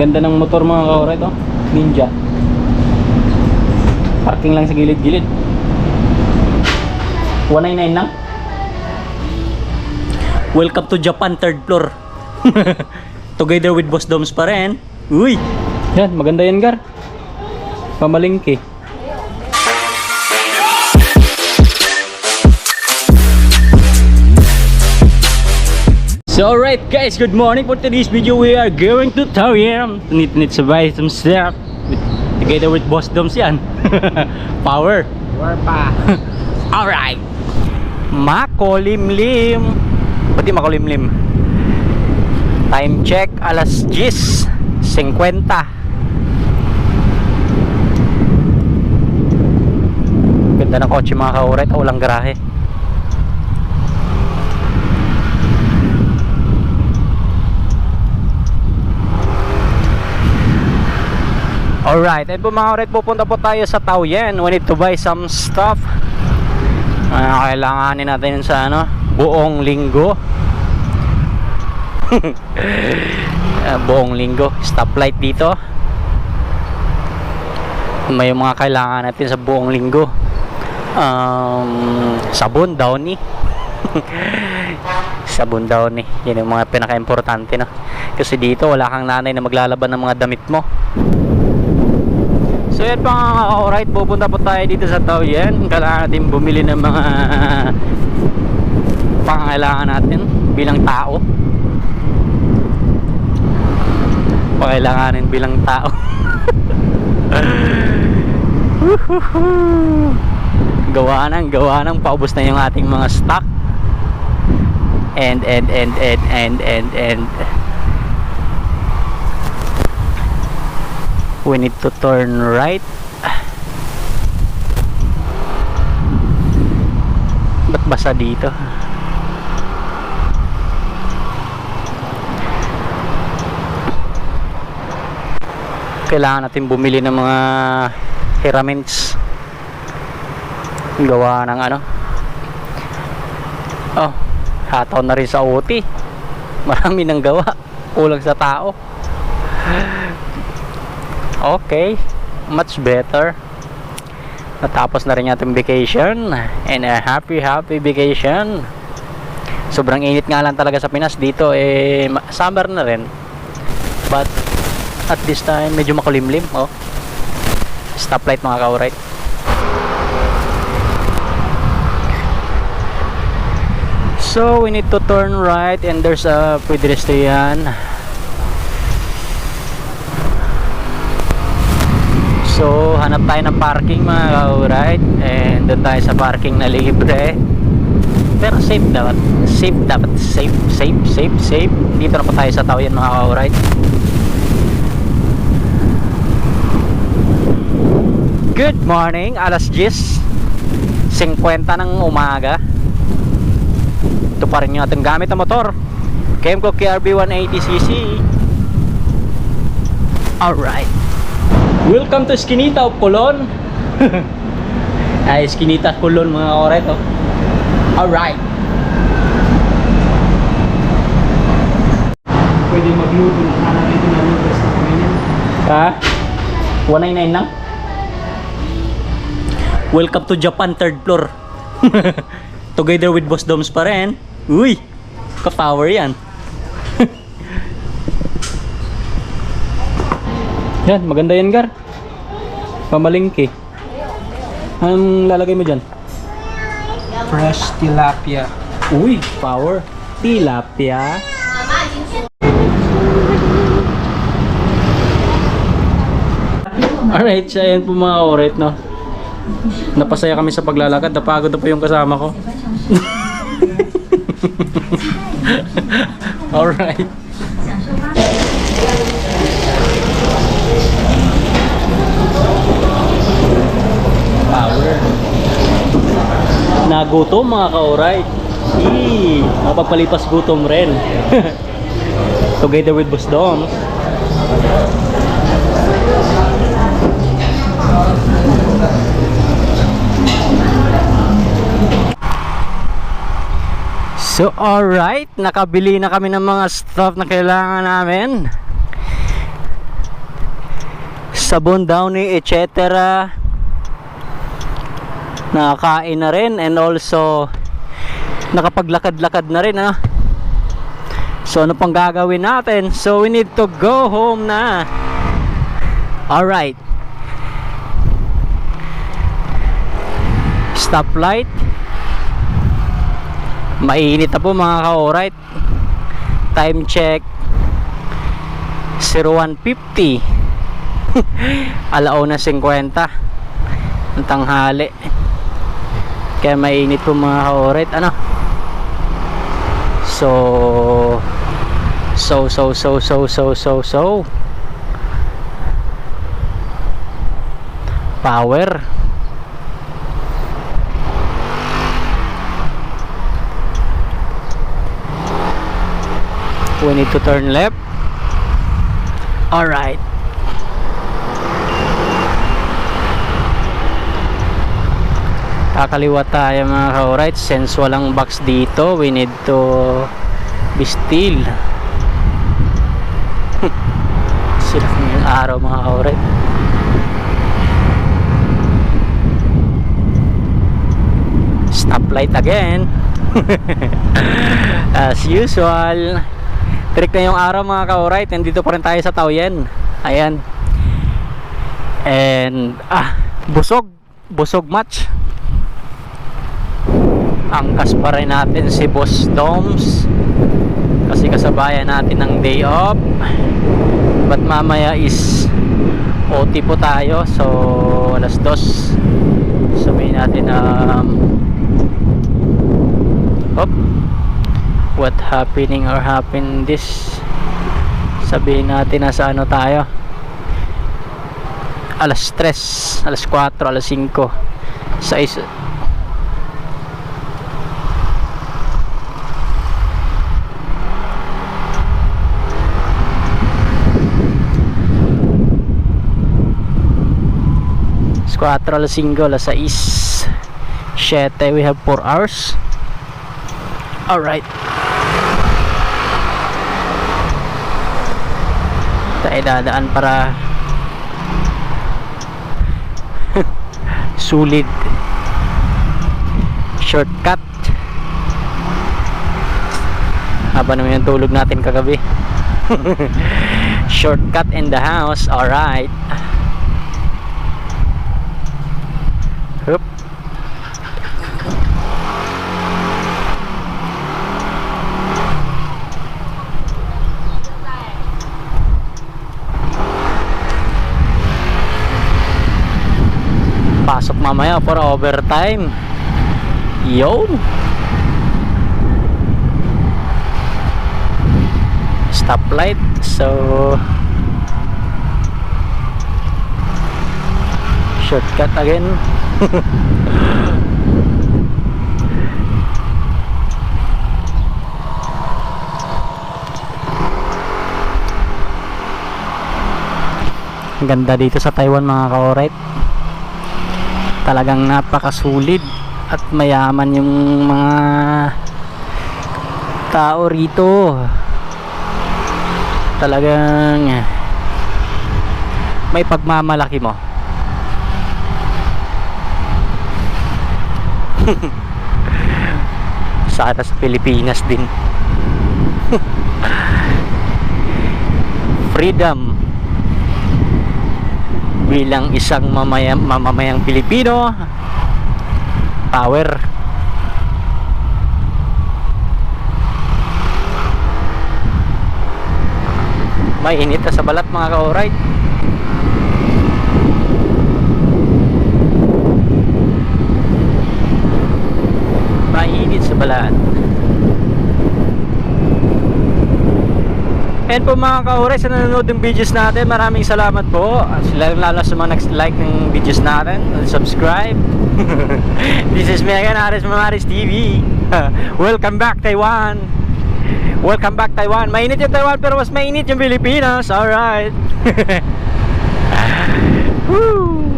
Ganda ng motor mga kaoray to. Ninja. Parking lang sa gilid-gilid. 199 lang. Welcome to Japan third floor. Together with Boss Doms pa rin. Uy! Yan, maganda yan, Gar. Pamalingki. So alright guys, good morning for today's video. We are going to Taoyam. Tunit-tunit sabay some stuff. With, together with Boss Doms yan. Power. War pa. Alright. Makolimlim. Ba't di makolimlim? Time check, alas 10. 50. Ganda ng kotse mga kauret. Oh, walang garahe. Alright, and po mga kauret, pupunta po tayo sa Taoyuan. We need to buy some stuff. Ano kailanganin natin sa ano, buong linggo. Ah, buong linggo. Stoplight dito. May mga kailangan natin sa buong linggo. Um, sabon, downy. sabon downy. Yan yung mga pinaka-importante no. Kasi dito wala kang nanay na maglalaban ng mga damit mo. So yan pa alright, pupunta po tayo dito sa Taoyuan. Kailangan natin bumili ng mga pangangailangan natin bilang tao. Pangailanganin bilang tao. gawa ng gawa ng paubos na yung ating mga stock. And and and and and and and we need to turn right. Ba't basa dito? Kailangan natin bumili ng mga herraments gawa ng ano? Oh hataw na rin sa OT marami nang gawa. Kulang sa tao Okay, much better. Natapos na rin ating vacation and a happy happy vacation. Sobrang init nga lang talaga sa Pinas dito eh summer na rin. But at this time medyo makulimlim oh. Stoplight mga ka-alright. So we need to turn right and there's a pedestrian So, hanap tayo ng parking mga ka-alright. And doon tayo sa parking na libre. Pero safe dapat. Safe dapat. Safe, safe, safe, safe. Dito na po tayo sa Taoyuan mga ka-alright. Good morning. Alas 10 50 ng umaga. Ito pa rin yung ating gamit na motor. Kemco KRB 180cc Alright Welcome to Eskinita of Colon. Ay, Eskinita Colon mga oret oh. Alright. Pwede magluto ng hanap dito na noodles na pamilya. Ha? 199 lang? Welcome to Japan third floor. Together with Boss Doms pa rin. Uy, ka-power yan. Yan, maganda yan, Gar. Pamalingki. Anong lalagay mo dyan? Fresh tilapia. Uy, power. Tilapia. Alright, so ayan po mga oret, no? Napasaya kami sa paglalakad. Napagod na po yung kasama ko. Alright. Nagutom mga ka-oray. Eee, mapapalipas gutom rin. Together with Boss Dom. So alright, nakabili na kami ng mga stuff na kailangan namin. sabon downy etc nakakain na rin and also nakapaglakad-lakad na rin ano so ano pang gagawin natin? So we need to go home na. Alright stoplight. Mainit na po mga ka-alright. Time check. 0150 alauna 50 ng tanghali kaya mainit po mga ka-alright ano? So so so so so so so so. Power. We need to turn left. Alright kakaliwa tayo mga ka-alright. Since walang box dito we need to be still. Sila yung araw mga ka-alright. Stoplight again. As usual. Trick na yung araw mga ka-alright. Nandito pa rin tayo sa Taoyen ayan. And ah busog. Busog match angkas pa rin natin si Boss Doms. Kasi kasabayan natin ng day off. But mamaya is OT po tayo. So alas dos. Sabihin natin um hop. What happening or happen this? Sabihin natin nasa ano tayo. Alas 3 alas 4 alas 5 sa 4 alas 5 alas 6 7 we have 4 hours. Alright tayo dadaan para sulit shortcut. Haba naman yung tulog natin kagabi. Shortcut in the house. Alright pasok mamaya for overtime. Yun. Stoplight so shortcut again. Ganda dito sa Taiwan mga ka-alright talagang napakasulid at mayaman yung mga tao rito. Talagang may pagmamalaki mo. Sana sa Pilipinas din. Freedom bilang isang mamaya, mamamayang Pilipino power. May init sa balat mga ka-alright. Mainit sa balat And po mga kaure sa nanonood ng videos natin, maraming salamat po. Sila lalo sa mga nag-like ng videos natin, subscribe. This is me again, Aris Mamaris TV. Welcome back Taiwan. Welcome back Taiwan. Mainit yung Taiwan pero mas mainit yung Pilipinas. Alright. Woo!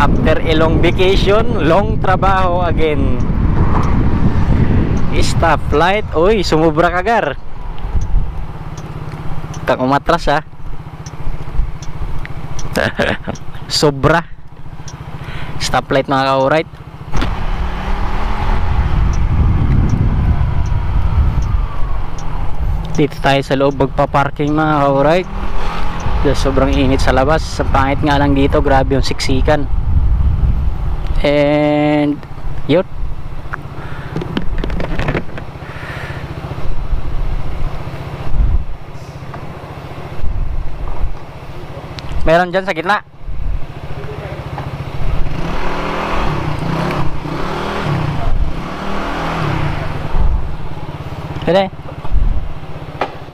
After a long vacation, long trabaho again. Stop flight. Uy, sumubra kagar kang umatras ha Sobra. Stoplight mga ka-alright. Dito tayo sa loob magpa-parking mga ka-alright. Dahil sobrang init sa labas. Sa pangit nga lang dito, grabe yung siksikan. And yun. Meron dyan sa gitna. Pwede.